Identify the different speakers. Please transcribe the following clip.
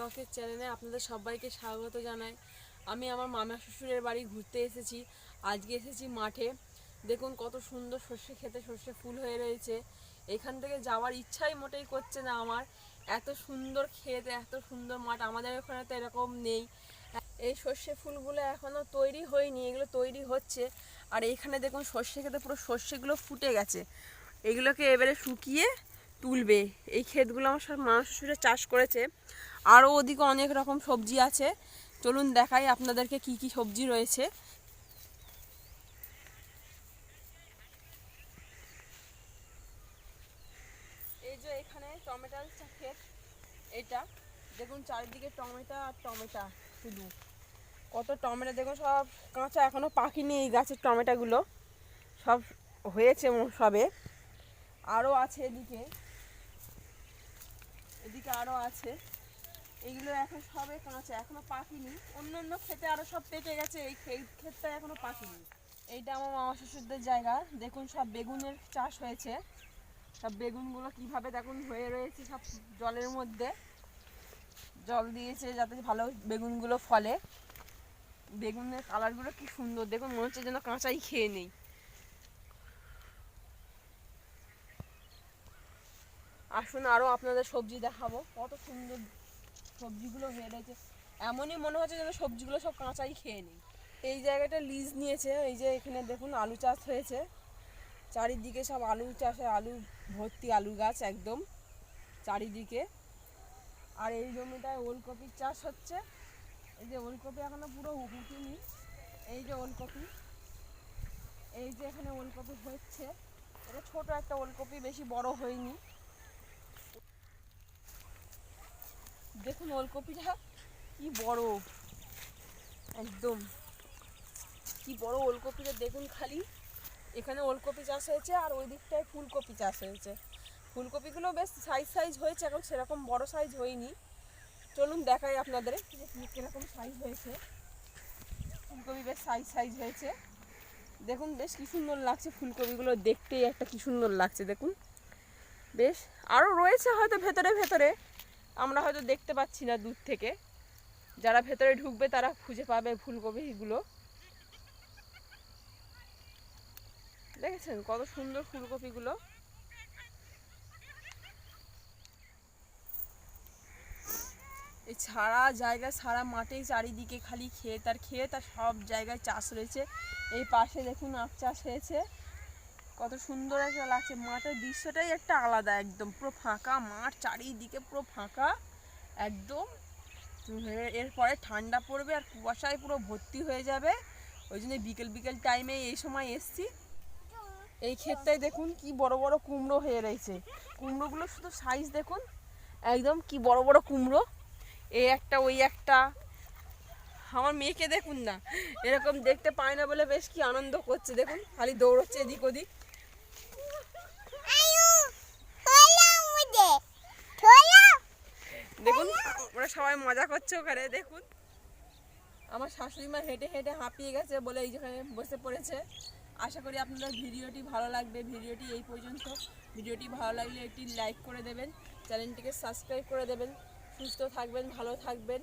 Speaker 1: ব্লকের চ্যানেলে আপনাদের সবাইকে স্বাগত জানাই। আমি আমার মামা শ্বশুরের বাড়ি ঘুরতে এসেছি। আজকে এসেছি মাঠে। দেখুন কত সুন্দর সর্ষে খেতে সর্ষে ফুল হয়ে রয়েছে। এখান থেকে যাওয়ার ইচ্ছাই মোটেই করছে না আমার। এত সুন্দর ক্ষেত, এত সুন্দর মাঠ, আমাদের ওখানে তো এরকম নেই। এই সর্ষে ফুলগুলো এখনও তৈরি হয়নি, এগুলো তৈরি হচ্ছে। আর এইখানে দেখুন সর্ষে খেতে পুরো সর্ষেগুলো ফুটে গেছে। এগুলোকে এবারে শুকিয়ে তুলবে। এই ক্ষেতগুলো আমার সব মা শ্বশুরে চাষ করেছে। আরও ওদিকে অনেক রকম সবজি আছে। চলুন দেখাই আপনাদেরকে কি কি সবজি রয়েছে। এই যে এখানে টমেটোর ক্ষেত, এটা। দেখুন চারিদিকে টমেটো আর টমেটো শুধু। কত টমেটো, দেখুন সব কাঁচা, এখনও পাকিনি এই গাছের টমেটোগুলো। সব হয়েছে সবে। আরও আছে এদিকে। এদিকে আরও আছে। এইগুলো এখন সবে কাঁচা, এখনও পাকিনি। অন্য অন্য খেতে আরও সব পেকে গেছে, এই ক্ষেতটা এখনও পাকিনি। এইটা আমার মামা শ্বশুরদের জায়গা। দেখুন সব বেগুনের চাষ হয়েছে। সব বেগুনগুলো কীভাবে দেখুন হয়ে রয়েছে সব জলের মধ্যে। জল দিয়েছে যাতে ভালো বেগুনগুলো ফলে। বেগুনের কালারগুলো কি সুন্দর, দেখুন মনে হচ্ছে যেন কাঁচাই খেয়ে নেই। আসুন আরও আপনাদের সবজি দেখাবো। কত সুন্দর সবজিগুলো হয়ে রয়েছে। এমনই মনে হচ্ছে যেন সবজিগুলো সব কাঁচাই খেয়ে নিই। এই জায়গাটা লিজ নিয়েছে, এই যে এখানে দেখুন আলু চাষ হয়েছে। চারিদিকে সব আলু চাষে আলু ভর্তি আলু গাছ একদম, চারিদিকে। আর এই জমিটায় ওলকপির চাষ হচ্ছে। এই যে ওলকপি এখনও পুরো উঠিনি। এই যে ওলকপি, এই যে এখানে ওলকপি হচ্ছে। এটা ছোট একটা ওলকপি, বেশি বড় হয়নি। দেখুন ওলকপিটা, কি বড়। একদম। কি বড় ওলকপিটা, দেখুন খালি। এখানে ওলকপি চাষ হয়েছে আর ওই দিকটায় ফুলকপি চাষ হয়েছে। ফুলকপিগুলো বেশ সাইজ সাইজ হয়েছে, এখন সেরকম বড় সাইজ হয়নি। চলুন দেখাই আপনাদের যে কীরকম সাইজ হয়েছে। ফুলকপি বেশ সাইজ সাইজ হয়েছে। দেখুন বেশ কি সুন্দর লাগছে ফুলকপিগুলো দেখতেই, একটা কি সুন্দর লাগছে, দেখুন। বেশ আরও রয়েছে হয়তো ভেতরে ভেতরে। আমরা হয়তো দেখতে পাচ্ছি না দূর থেকে। যারা ভেতরে ঢুকবে তারা খুঁজে পাবে ফুলকপিগুলো। দেখেছেন কত সুন্দর ফুলকপিগুলো? এই সারা জায়গা, সারা মাঠে চারিদিকে খালি ক্ষেত, আর ক্ষেত আর সব জায়গায় চাষ রয়েছে। এই পাশে দেখুন আখ চাষ হয়েছে। কত সুন্দর একটা লাগছে। মাঠের দৃশ্যটাই একটা আলাদা একদম, পুরো ফাঁকা মাঠ, চারিদিকে পুরো ফাঁকা, একদম। এরপরে ঠান্ডা পড়বে আর কুয়াশায় পুরো ভর্তি হয়ে যাবে। ওই জন্য বিকেল বিকেল টাইমে এই সময় এসছি। এই ক্ষেতটায় দেখুন কি বড় বড় কুমড়ো হয়ে রয়েছে। কুমড়োগুলো শুধু সাইজ দেখুন, একদম কি বড় বড় কুমড়ো। এই একটা, ওই একটা। আমার মেয়েকে দেখুন না, এরকম দেখতে পায় না বলে বেশ কি আনন্দ করছে। দেখুন, খালি দৌড়চ্ছে এদিক ওদিক। দেখুন, ওরা সবাই মজা করছে ওখানে, দেখুন। আমার শাশুড়ি মা হেঁটে হেঁটে হাঁপিয়ে গেছে বলে এই যেখানে বসে পড়েছে। আশা করি আপনাদের ভিডিওটি ভালো লাগবে। ভিডিওটি এই পর্যন্ত। ভিডিওটি ভালো লাগলে একটি লাইক করে দেবেন। চ্যানেলটিকে সাবস্ক্রাইব করে দেবেন। সুস্থ থাকবেন, ভালো থাকবেন।